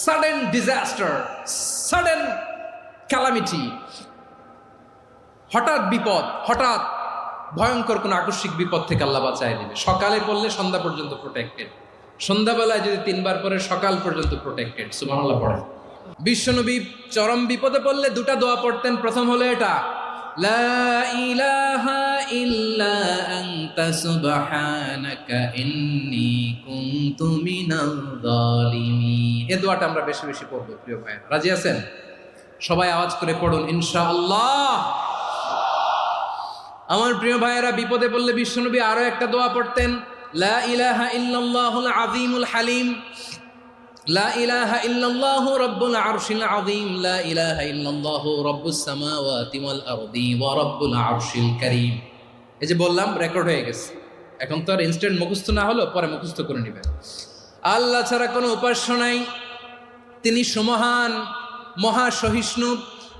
sudden disaster sudden calamity হঠাৎ বিপদ, হঠাৎ ভয়ঙ্কর কোনো আকস্মিক বিপদ থেকে আল্লাহ বাঁচায় নেবে সকালে পড়লে সন্ধ্যা পর্যন্ত প্রোটেক্টেড সন্ধ্যাবেলায় যদি তিনবার পরে সকাল পর্যন্ত প্রোটেক্টেড সুবহানাল্লাহ পড়েন। বিশ্বনবী চরম বিপদে পড়লে দুটা দোয়া পড়তেন। প্রথম হলো এটা লা ইলাহা ইল্লা আনতা সুবহানাকা ইন্নী কুনতু মিনাল জালিমিন এই দোয়াটা আমরা বেশি বেশি পড়ব, প্রিয় ভাই রাজি আছেন? সবাই আওয়াজ করে পড়ুন, ইনশাআল্লাহ। আমার প্রিয় ভাইয়েরা, বিপদে পড়লে বিশ্বনবী আরও একটা দোয়া পড়তেন, লা ইলাহা ইল্লাল্লাহুল আযীমুল হালিম। লা ইলাহা ইল্লাল্লাহু রাব্বুল আরশিল আযীম, লা ইলাহা ইল্লাল্লাহু রাব্বুস সামাওয়াতি ওয়াল আরদি ওয়া রাব্বুল আরশিল কারীম। এই যে বললাম রেকর্ড হয়ে গেছে। এখন তো আর ইনস্ট্যান্ট মুখস্থ না হলো পরে মুখস্থ করে নেবেন। আল্লাহ ছাড়া কোনো উপাস্য নাই। তিনি সমহান মহাসহিষ্ণু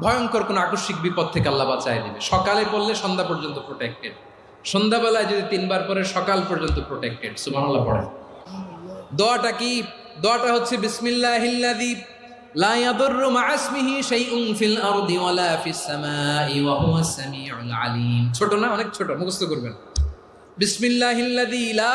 ভয়ঙ্কর কোনো আকস্মিক বিপদ থেকে আল্লাহ বাঁচায় নেবে। সকালে পড়লে সন্ধ্যা পর্যন্ত প্রোটেক্টেড সন্ধ্যাবেলায় যদি তিনবার পরে সকাল পর্যন্ত প্রোটেক্টেড সুবহানাল্লাহ পড়েন। দোয়াটা কি? দোয়াটা হচ্ছে, বিসমিল্লাহিল্লাযী লা ছোট না, অনেক ছোট, মুখস্থ করবেন। বিসমিল্লাহিল্লাযী লা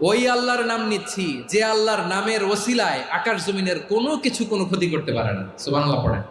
ওই আল্লাহর নাম নিচ্ছি, যে আল্লাহর নামের ওসিলায় আকাশ জমিনের কোনো কিছু কোনো ক্ষতি করতে পারে না। সুবাংলা পড়েন।